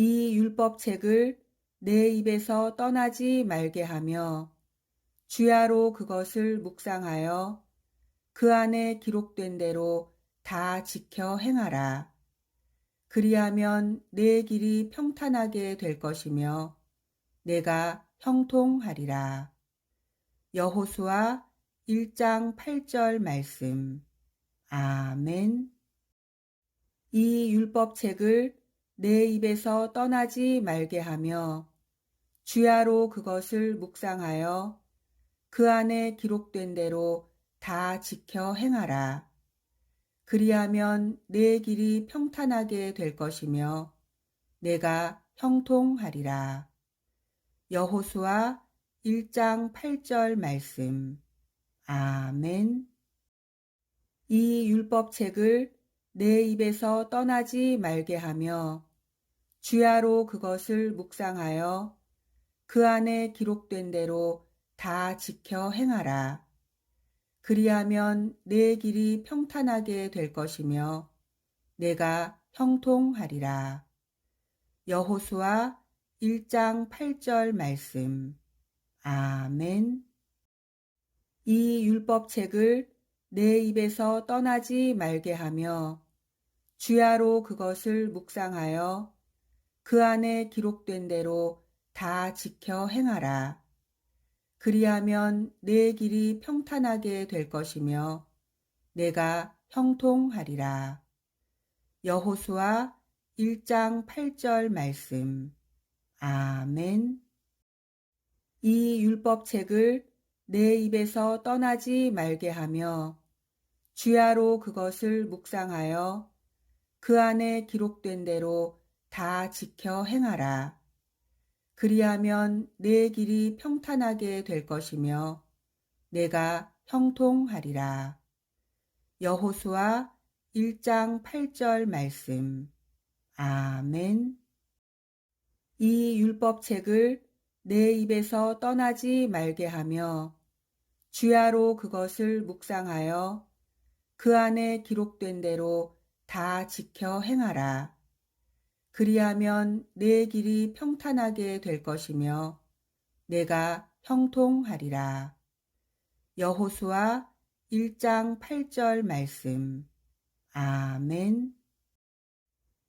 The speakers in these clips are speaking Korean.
이 율법책을 내 입에서 떠나지 말게 하며 주야로 그것을 묵상하여 그 안에 기록된 대로 다 지켜 행하라. 그리하면 내 길이 평탄하게 될 것이며 내가 형통하리라. 여호수아 1장 8절 말씀. 아멘. 이 율법책을 내 입에서 떠나지 말게 하며 주야로 그것을 묵상하여 그 안에 기록된 대로 다 지켜 행하라. 그리하면 내 길이 평탄하게 될 것이며 내가 형통하리라. 여호수아 1장 8절 말씀. 아멘. 이 율법책을 내 입에서 떠나지 말게 하며 주야로 그것을 묵상하여 그 안에 기록된 대로 다 지켜 행하라. 그리하면 내 길이 평탄하게 될 것이며 내가 형통하리라. 여호수아 1장 8절 말씀. 아멘. 이 율법책을 내 입에서 떠나지 말게 하며 주야로 그것을 묵상하여 그 안에 기록된 대로 다 지켜 행하라. 그리하면 내 길이 평탄하게 될 것이며 내가 형통하리라. 여호수아 1장 8절 말씀. 아멘. 이 율법책을 내 입에서 떠나지 말게 하며 주야로 그것을 묵상하여 그 안에 기록된 대로 다 지켜 행하라. 그리하면 내 길이 평탄하게 될 것이며 내가 형통하리라. 여호수아 1장 8절 말씀. 아멘. 이 율법책을 내 입에서 떠나지 말게 하며 주야로 그것을 묵상하여 그 안에 기록된 대로 다 지켜 행하라. 그리하면 내 길이 평탄하게 될 것이며 내가 형통하리라. 여호수아 1장 8절 말씀. 아멘.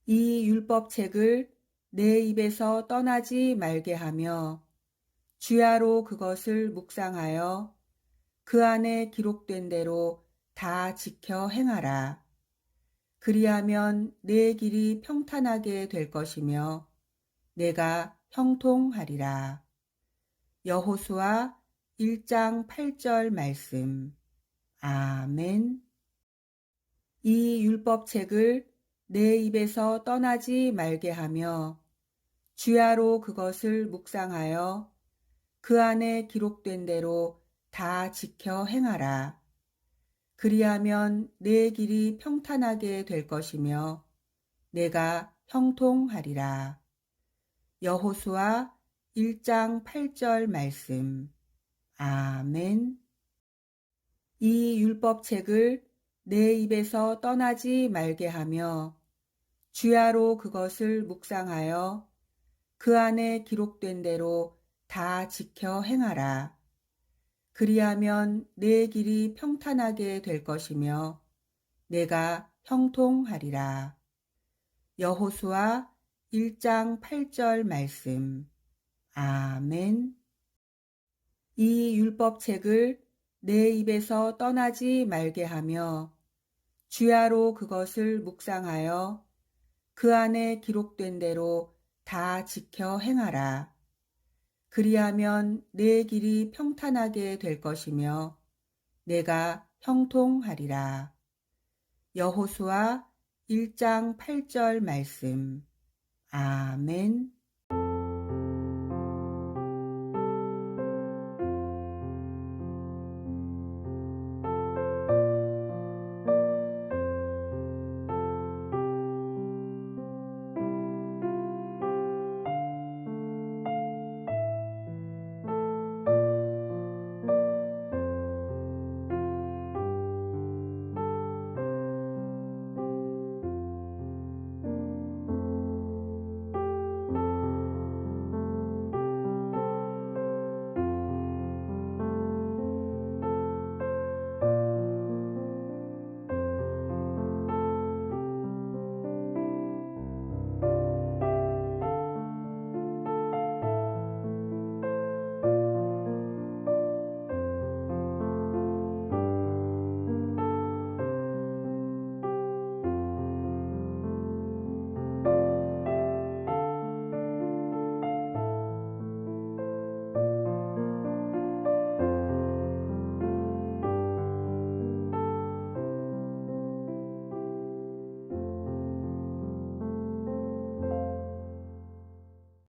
이 율법책을 내 입에서 떠나지 말게 하며 주야로 그것을 묵상하여 그 안에 기록된 대로 다 지켜 행하라. 그리하면 내 길이 평탄하게 될 것이며 내가 형통하리라. 여호수아 1장 8절 말씀. 아멘. 이 율법책을 내 입에서 떠나지 말게 하며 주야로 그것을 묵상하여 그 안에 기록된 대로 다 지켜 행하라. 그리하면 내 길이 평탄하게 될 것이며 내가 형통하리라. 여호수아 1장 8절 말씀. 아멘. 이 율법책을 내 입에서 떠나지 말게 하며 주야로 그것을 묵상하여 그 안에 기록된 대로 다 지켜 행하라. 그리하면 내 길이 평탄하게 될 것이며 내가 형통하리라. 여호수아 1장 8절 말씀. 아멘. 이 율법책을 내 입에서 떠나지 말게 하며 주야로 그것을 묵상하여 그 안에 기록된 대로 다 지켜 행하라. 그리하면 내 길이 평탄하게 될 것이며 내가 형통하리라. 여호수아 1장 8절 말씀. 아멘.